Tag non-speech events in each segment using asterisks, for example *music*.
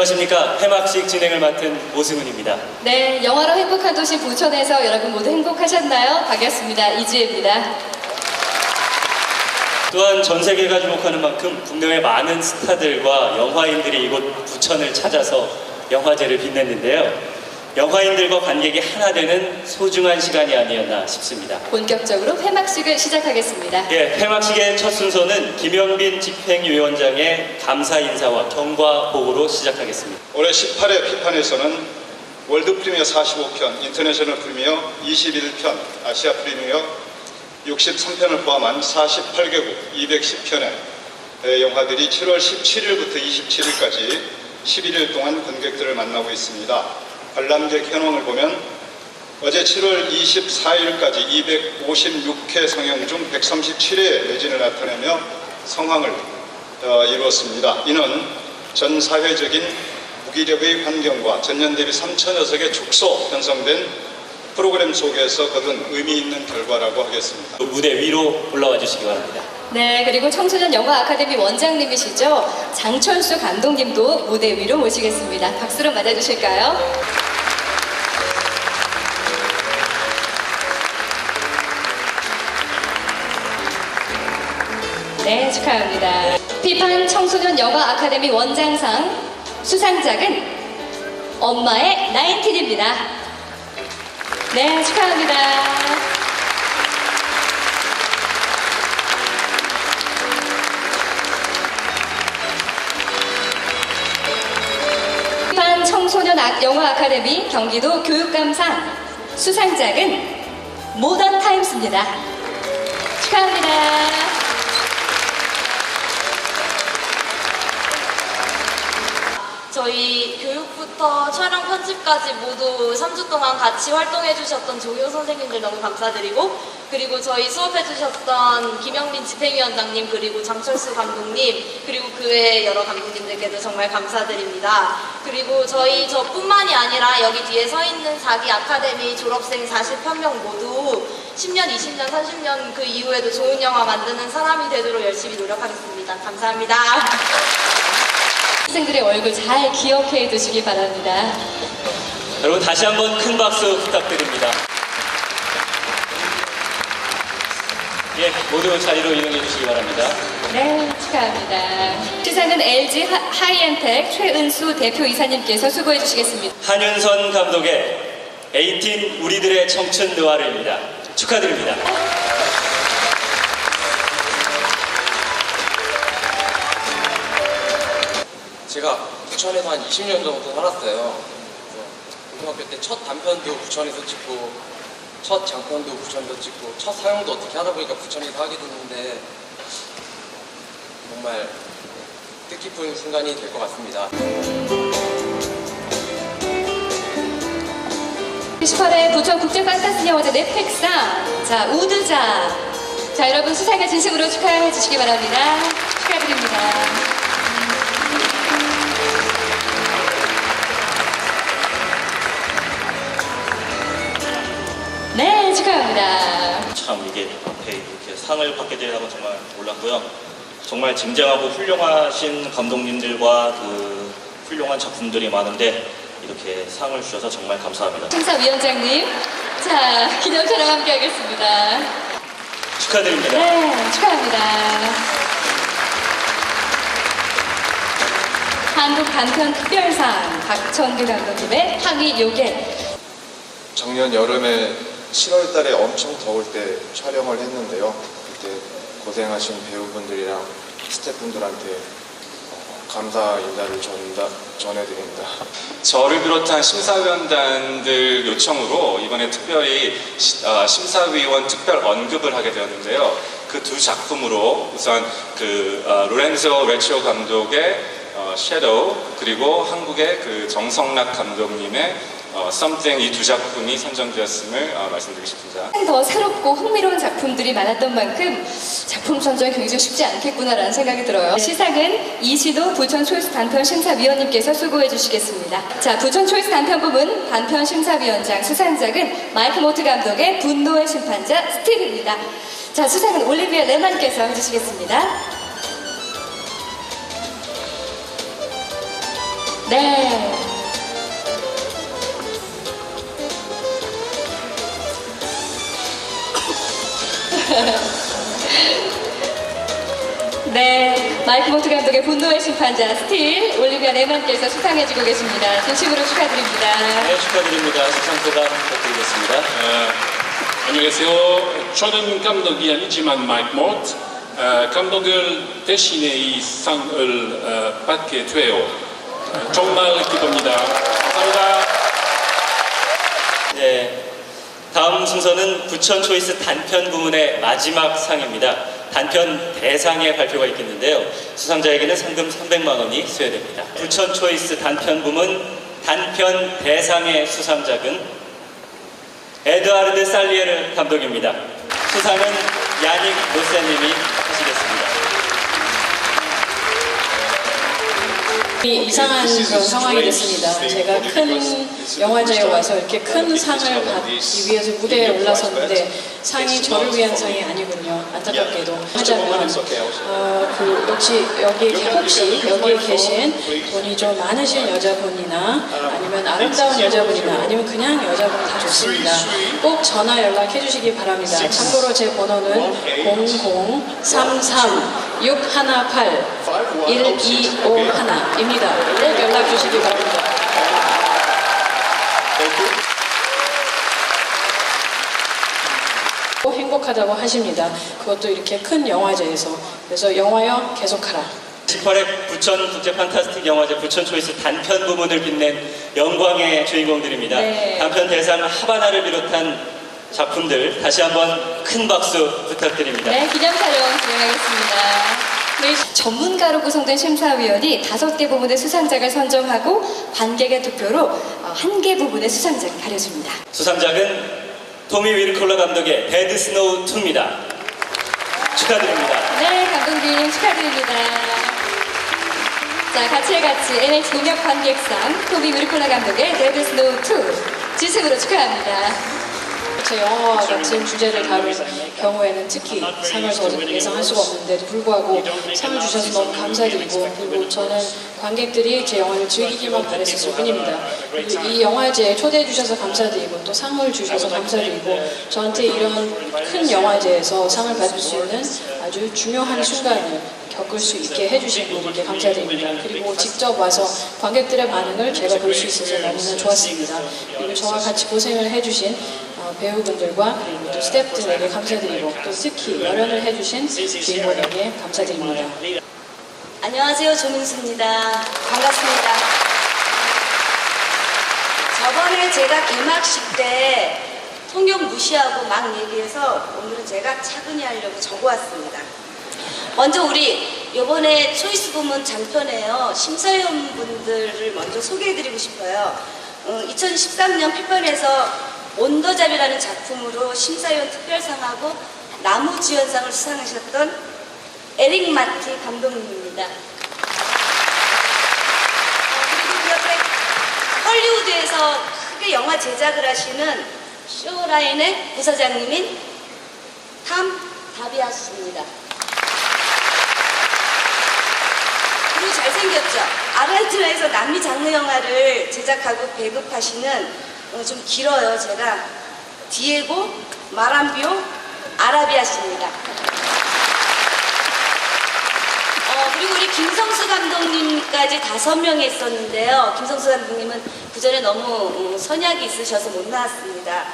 안녕하십니까. 폐막식 진행을 맡은 오승훈입니다. 네, 영화로 행복한 도시 부천에서 여러분 모두 행복하셨나요? 반갑습니다. 이지혜입니다. 또한 전 세계가 주목하는 만큼 국내외 많은 스타들과 영화인들이 이곳 부천을 찾아서 영화제를 빛냈는데요. 영화인들과 관객이 하나 되는 소중한 시간이 아니었나 싶습니다. 본격적으로 폐막식을 시작하겠습니다. 예, 폐막식의 첫 순서는 김영빈 집행위원장의 감사 인사와 경과 보고로 시작하겠습니다. 올해 18회 피판에서는 월드 프리미어 45편, 인터내셔널 프리미어 21편, 아시아 프리미어 63편을 포함한 48개국 210편의 영화들이 7월 17일부터 27일까지 11일 동안 관객들을 만나고 있습니다. 관람객 현황을 보면 어제 7월 24일까지 256회 상영 중 137회의 매진을 나타내며 성황을 어, 이루었습니다. 이는 전 사회적인 무기력의 환경과 전년 대비 3천여 석의 축소 편성된 프로그램 속에서 거둔 의미 있는 결과라고 하겠습니다. 무대 위로 올라와 주시기 바랍니다. 네, 그리고 청소년 영화 아카데미 원장님이시죠? 장철수 감독님도 무대 위로 모시겠습니다. 박수로 맞아주실까요? 네, 축하합니다. 피판 청소년 영화 아카데미 원장상 수상작은 엄마의 나인틴입니다. 네, 축하합니다. 판 청소년 아- 영화 아카데미 경기도 교육감상 수상작은 모던 타임스입니다. 축하합니다. 저희 교육부터 촬영 편집까지 모두 3주 동안 같이 활동해 주셨던 조교 선생님들 너무 감사드리고 그리고 저희 수업해 주셨던 김영민 집행위원장님 그리고 장철수 감독님 그리고 그 외 여러 감독님들께도 정말 감사드립니다. 그리고 저희 저뿐만이 아니라 여기 뒤에 서 있는 사기 아카데미 졸업생 40편 명 모두 10년, 20년, 30년 그 이후에도 좋은 영화 만드는 사람이 되도록 열심히 노력하겠습니다. 감사합니다. 학생들의 얼굴 잘 기억해 두시기 바랍니다. 여러분 다시 한번 큰 박수 부탁드립니다. 예, 모두 자리로 이동해 주시기 바랍니다. 네, 축하합니다. 시상은 LG 하, 하이엔텍 최은수 대표 이사님께서 수고해 주시겠습니다. 한윤선 감독의 에이틴 우리들의 청춘 느와르입니다. 축하드립니다. 제가 부천에서 한 20년 정도 살았어요. 그래서 고등학교 때 첫 단편도 부천에서 찍고 첫 장편도 부천에서 찍고 첫 사용도 어떻게 하다 보니까 부천에서 하게 됐는데 정말 뜻깊은 순간이 될 것 같습니다. 18회 부천 국제 판타스 영화제 넷팩상 자 우드자 자 여러분 수상을 진심으로 축하해 주시기 바랍니다. 축하드립니다. 축하합니다. 참 이게 앞에 이렇게 상을 받게 되라고 정말 몰랐고요. 정말 쟁쟁하고 훌륭하신 감독님들과 그 훌륭한 작품들이 많은데 이렇게 상을 주셔서 정말 감사합니다. 심사위원장님 자 기념 촬영 함께 하겠습니다. 축하드립니다. 네, 축하합니다. 한국 단편 특별상 박천규 감독님의 항의 요괴. 작년 여름에 7월 달에 엄청 더울 때 촬영을 했는데요. 그때 고생하신 배우분들이랑 스태프분들한테 어, 감사 인사를 전다, 전해드립니다. 저를 비롯한 심사위원단들 요청으로 이번에 특별히 시- 아, 심사위원 특별 언급을 하게 되었는데요. 그 두 작품으로 우선 그 아, 로렌조 레치오 감독의 어, 섀도우 그리고 한국의 그 정성락 감독님의 어, Something 이두 작품이 선정되었음을 어, 말씀드리고 싶습니다. 더 새롭고 흥미로운 작품들이 많았던 만큼 작품 선정이 굉장히 쉽지 않겠구나라는 생각이 들어요. 시상은 이시도 부천 초이스 단편 심사위원님께서 수고해 주시겠습니다. 자, 부천 초이스 단편 부분 단편 심사위원장 수상작은 마이크 모트 감독의 분노의 심판자 스티브입니다. 자, 수상은 올리비아 레만께서 해주시겠습니다. 네. *laughs* 네, 마이크 모트 감독의 분노의 심판자 스틸 올리비아 레만께서 수상해주고 계십니다. 진심으로 축하드립니다. 네, 축하드립니다. 수상 소감 부탁드리겠습니다. 어, 안녕하세요. 저는 감독이 아니지만 마이크 모트 어, 감독을 대신해 이 상을 어, 받게 돼요. 어, 정말 기쁩니다. 감사합니다. 네. 다음 순서는 부천 초이스 단편 부문의 마지막 상입니다. 단편 대상의 발표가 있겠는데요. 수상자에게는 상금 300만 원이 수여됩니다. 부천 초이스 단편 부문 단편 대상의 수상작은 에드와르드 살리에르 감독입니다. 수상은 야닉 로세님이 이 이상한 그런 상황이 됐습니다. 제가 큰 영화제에 와서 이렇게 큰 상을 받기 위해서 무대에 올라섰는데 상이 저를 위한 상이 아니군요. 안타깝게도 하자면 어, 그 역시 여기 혹시 여기에 계신 돈이 좀 많으신 여자분이나 아니면 아름다운 여자분이나 아니면 그냥 여자분 다 좋습니다. 꼭 전화 연락해 주시기 바랍니다. 참고로 제 번호는 0033 618 1251입니다. 꼭 연락 주시기 바랍니다. 꼭 행복하다고 하십니다. 그것도 이렇게 큰 영화제에서. 그래서 영화여 계속하라. 18회 부천 국제 판타스틱 영화제 부천 초이스 단편 부문을 빛낸 영광의 주인공들입니다. 네. 단편 대상 하바나를 비롯한 작품들 다시 한번 큰 박수 부탁드립니다. 네, 기념 촬영 진행하겠습니다. 우리 전문가로 구성된 심사위원이 다섯 개 부문의 수상작을 선정하고 관객의 투표로 어, 한개 부문의 수상작을 가려줍니다. 수상작은 토미 윌콜러 감독의 데드 스노우 2입니다. 축하드립니다. 네, 감독님 축하드립니다. 자, 같이 같이 NH 농협 관객상 토비 위르콜라 감독의 데드 스노우 2 진심으로 축하합니다. 제 영화와 같은 주제를 다룰 경우에는 특히 상을 예상할 수가 없는데도 불구하고 상을 주셔서 너무 감사드리고 그리고 저는 관객들이 제 영화를 즐기기만 바랬었을 뿐입니다. 이 영화제에 초대해 주셔서 감사드리고 또 상을 주셔서 감사드리고 저한테 이런 큰 영화제에서 상을 받을 수 있는 아주 중요한 순간을 겪을 수 있게 해주신 분들께 감사드립니다. 그리고 직접 와서 관객들의 반응을 제가 볼 수 있어서 너무나 좋았습니다. 그리고 저와 같이 고생을 해주신 어, 배우분들과 또 스태프들에게 감사드리고 또 특히 열연을 해주신 주인공에게 감사드립니다. 안녕하세요. 조민수입니다. 반갑습니다. 저번에 제가 개막식 때 통역 무시하고 막 얘기해서 오늘은 제가 차분히 하려고 적어왔습니다. 먼저 우리 이번에 초이스 부문 장편에요. 심사위원분들을 먼저 소개해드리고 싶어요. 어, 2013년 필번에서 온더잡이라는 작품으로 심사위원 특별상하고 나무주연상을 수상하셨던 에릭 마티 감독님입니다. 어, 그리고 그 옆에 헐리우드에서 크게 영화 제작을 하시는 쇼라인의 부사장님인 탐 다비아스입니다. 그리고 잘생겼죠? 아르헨티나에서 남미 장르 영화를 제작하고 배급하시는 어, 좀 길어요. 제가 디에고 마람비오 아라비아 씨입니다. 어, 그리고 우리 김성수 감독님까지 다섯 명이 있었는데요. 김성수 감독님은 그 전에 너무 어, 선약이 있으셔서 못 나왔습니다.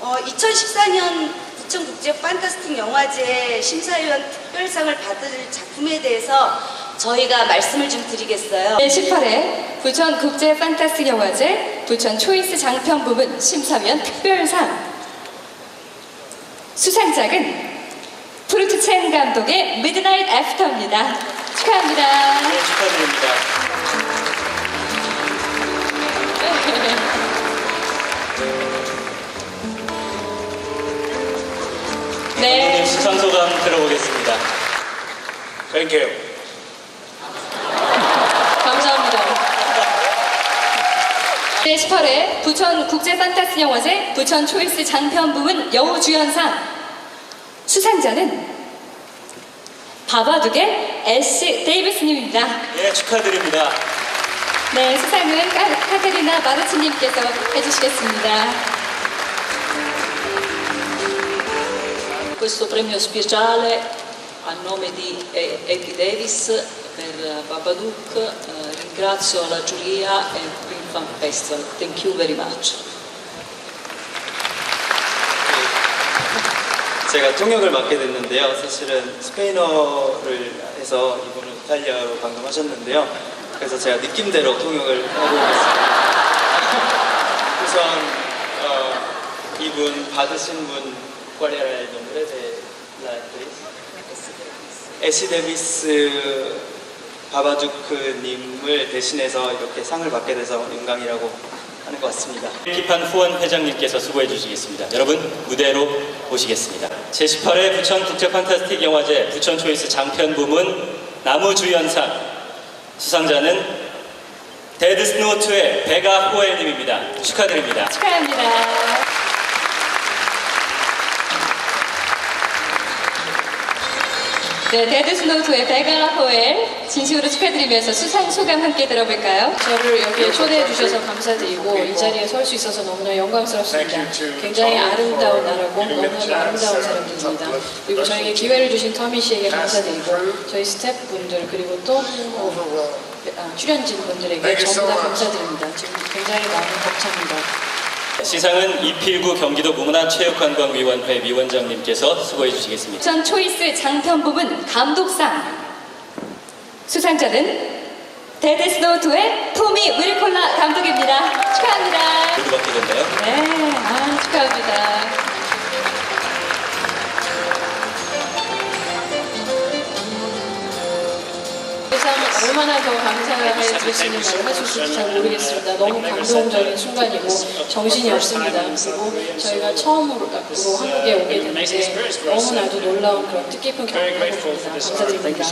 어, 2014년 부천국제 판타스틱 영화제 심사위원 특별상을 받을 작품에 대해서 저희가 말씀을 좀 드리겠어요. 18회 부천 국제 판타스틱 영화제 부천 초이스 장편 부문 심사위원 특별상 수상작은 프루트첸 감독의 미드나잇 애프터입니다. 축하합니다. 네, 축하드립니다. 네. 오늘 수상 소감 들어보겠습니다. Thank you. 감사합니다. 네, 18회 부천 국제 판타스 영화제 부천 초이스 장편 부문 여우주연상 수상자는 바바둑의 애쉬 데이비스님입니다. 예, 축하드립니다. 네, 수상은 카- 카테리나 마르치님께서 해주시겠습니다. Questo premio speciale a nome di eh, Eddie Davis per eh, Babadook eh, ringrazio la giuria e Fan Festival. Thank you very much. 제가 통역을 맡게 됐는데요. 사실은 스페인어를 해서 이분은 이탈리아로 방금 하셨는데요. 그래서 제가 느낌대로 통역을 해보겠습니다. *laughs* 우선 어, 이분 받으신 분 ¿Cuál era el nombre de la actriz? 에시 데비스 바바두크님을 대신해서 이렇게 상을 받게 돼서 영광이라고 하는 것 같습니다. 기판 후원 회장님께서 수고해 주시겠습니다. 여러분 무대로 모시겠습니다. 제18회 부천 국제 판타스틱 영화제 부천 초이스 장편 부문 나무주연상 수상자는 데드 스노우 2의 베가 호엘님입니다. 축하드립니다. 축하합니다. 네, 데드 스노우의 베가 호엘 진심으로 축하드리면서 수상 소감 함께 들어볼까요? 저를 여기에 초대해 주셔서 감사드리고 이 자리에 설 수 있어서 너무나 영광스럽습니다. 굉장히 아름다운 나라고 너무나도 아름다운 사람들입니다. 그리고 저에게 기회를 주신 터미 씨에게 감사드리고 저희 스태프분들 그리고 또 어, 아, 출연진 분들에게 전부 다 감사드립니다. 지금 굉장히 마음이 벅찹니다. 시상은 이필구 경기도 문화체육관광위원회 위원장님께서 수고해 주시겠습니다. 부천 초이스 장편 부문 감독상 수상자는 2의 토미 윌콜라 감독입니다. 축하합니다. 모두 받게 됐나요? 네, 아, 축하합니다. 얼마나 더할수 있을지 잘 모르겠습니다. 너무 감동적인 순간이고 정신이 없습니다. 그리고 저희가 처음으로 한국에 오게 됐는데 너무나도 놀라운 그런 뜻깊은 경험을 있습니다. 감사드립니다.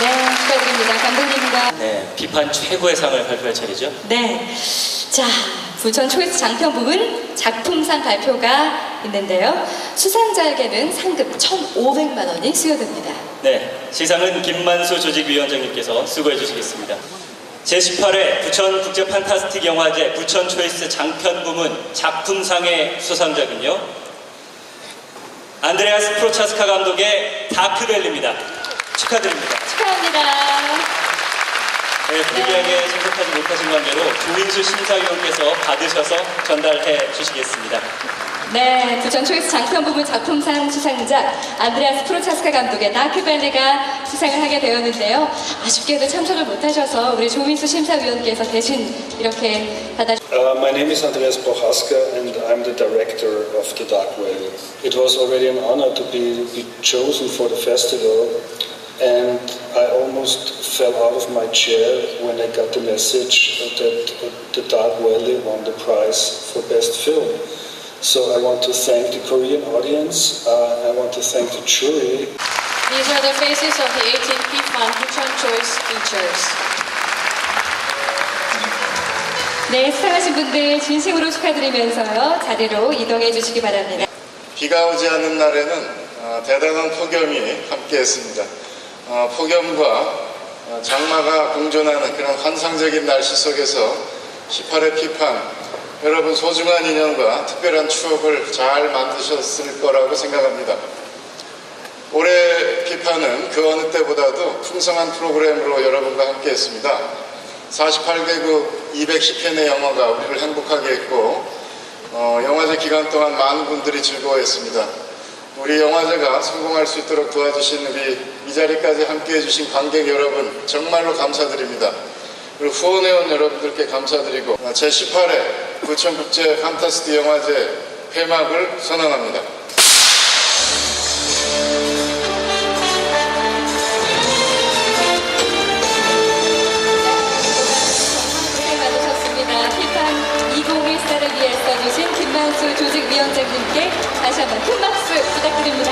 네, 축하드립니다. 감독님과 네, 비판 최고의 상을 발표할 차례죠. 네. 자, 부천 초이스 장편 부문 작품상 발표가 있는데요. 수상자에게는 상금 1,500만 원이 수여됩니다. 네, 시상은 김만수 조직위원장님께서 수고해 주시겠습니다. 제18회 부천 국제 판타스틱 영화제 부천 초이스 장편 부문 작품상의 수상자군요. 안드레아스 프로차스카 감독의 다크벨입니다. 축하드립니다. 축하합니다. 네, 부득이하게 참석하지 못하신 관계로 조인수 심사위원께서 받으셔서 전달해 주시겠습니다. 네, 부천 초이스 장편 부문 작품상 수상자 안드레아스 프로차스카 감독의 다크밸리가 수상을 하게 되었는데요. 아쉽게도 참석을 못하셔서 우리 조민수 심사위원께서 대신 이렇게 받아 Uh, my name is Andreas Prochaska and I'm the director of The Dark Valley. It was already an honor to be, be chosen for the festival and I almost fell out of my chair when I got the message that uh, The Dark Valley won the prize for Best Film. So I want to thank the Korean audience, uh, I want to thank the jury, These are the faces of the 18 PFAN Bucheon Choice features. 네, 수상하신 분들 진심으로 축하드리면서요. 자리로 이동해 주시기 바랍니다. 비가 오지 않는 날에는 어, 대단한 폭염이 함께했습니다. 어, 폭염과 어, 장마가 공존하는 그런 환상적인 날씨 속에서 18회 피판 여러분 소중한 인연과 특별한 추억을 잘 만드셨을 거라고 생각합니다. 올해 피판은 그 어느 때보다도 풍성한 프로그램으로 여러분과 함께 했습니다. 48개국 210편의 영화가 우리를 행복하게 했고 어, 영화제 기간 동안 많은 분들이 즐거워했습니다. 우리 영화제가 성공할 수 있도록 도와주신 우리 이 자리까지 함께 해 주신 관객 여러분 정말로 감사드립니다. 그리고 후원해온 여러분들께 감사드리고 어, 제18회 부천국제 판타스틱 영화제 폐막을 선언합니다. 다시 한번 큰 박수 부탁드립니다.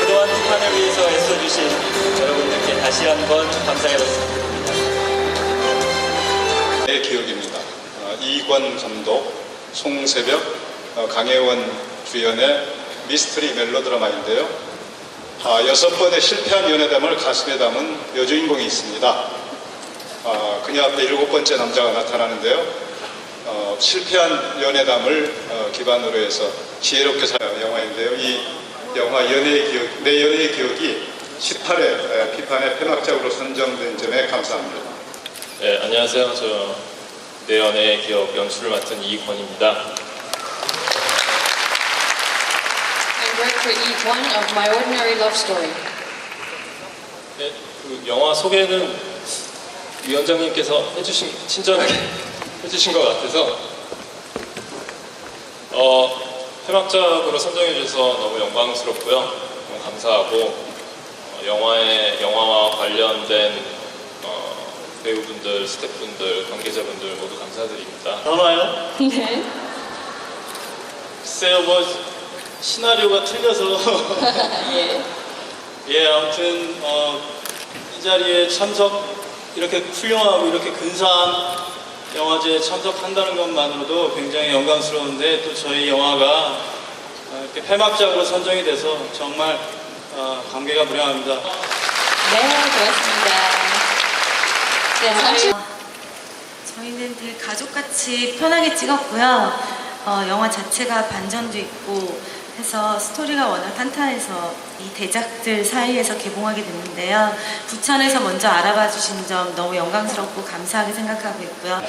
그동안 피판을 위해서 애써주신 여러분들께 다시 한번 감사의 말씀 드립니다. 내 기억입니다. 어, 이권 감독, 송새벽, 어, 강혜원 주연의 미스터리 멜로드라마인데요. 아, 여섯 번의 실패한 연애담을 가슴에 담은 여주인공이 있습니다. 아, 그녀 앞에 일곱 번째 남자가 나타나는데요. 어, 실패한 연애담을 어, 기반으로 해서 지혜롭게 사는 영화인데요. 이 영화 연애의 기억, 내 연애의 기억이 18회 비판의 폐막작으로 선정된 점에 감사합니다. 네, 안녕하세요. 저 내연의 기억 연출을 맡은 이권입니다. I'm director E1 of My Ordinary Love Story. 네, 그 영화 소개는 위원장님께서 해주신 친절하게 해주신 것 같아서 어, 폐막작으로 선정해 주셔서 너무 영광스럽고요. 너무 감사하고 어, 영화의 영화와 관련된 어, 배우분들, 스태프분들, 관계자분들 모두 감사드립니다. 전화요? 네. 글쎄요, 뭐 시나리오가 틀려서 *laughs* 예. 예, 아무튼 어, 이 자리에 참석 이렇게 훌륭하고 이렇게 근사한 영화제에 참석한다는 것만으로도 굉장히 영광스러운데 또 저희 영화가 어, 이렇게 폐막작으로 선정이 돼서 정말 어, 감개가 무량합니다. 네, 고맙습니다. 네, 잠시 저희는 되게 가족같이 편하게 찍었고요. 어, 영화 자체가 반전도 있고 해서 스토리가 워낙 탄탄해서 이 대작들 사이에서 개봉하게 됐는데요. 부천에서 먼저 알아봐 주신 점 너무 영광스럽고 감사하게 생각하고 있고요.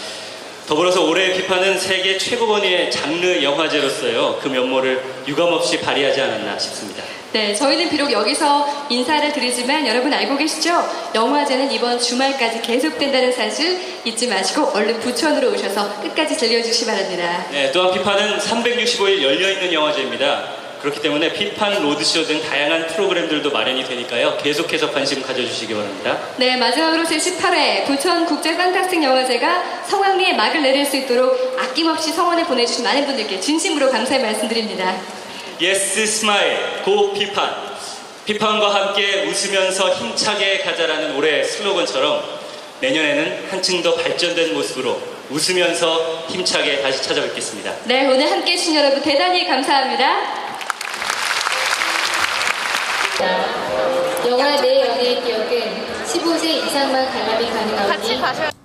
더불어서 올해의 비판은 세계 최고 권위의 장르 영화제로서요. 그 면모를 유감없이 발휘하지 않았나 싶습니다. 네, 저희는 비록 여기서 인사를 드리지만 여러분 알고 계시죠? 영화제는 이번 주말까지 계속된다는 사실 잊지 마시고 얼른 부천으로 오셔서 끝까지 즐겨주시기 바랍니다. 네, 또한 비판은 365일 열려있는 영화제입니다. 그렇기 때문에 비판 로드쇼 등 다양한 프로그램들도 마련이 되니까요. 계속해서 관심 가져주시기 바랍니다. 네, 마지막으로 제18회 부천 국제 판타스틱 영화제가 성황리에 막을 내릴 수 있도록 아낌없이 성원을 보내주신 많은 분들께 진심으로 감사의 말씀드립니다. 예스 스마일 고 비판 비판과 함께 웃으면서 힘차게 가자라는 올해 슬로건처럼 내년에는 한층 더 발전된 모습으로 웃으면서 힘차게 다시 찾아뵙겠습니다. 네, 오늘 함께 해주신 여러분 대단히 감사합니다. 영화 내 연애의 기억은 15세 이상만 관람이 가능하오니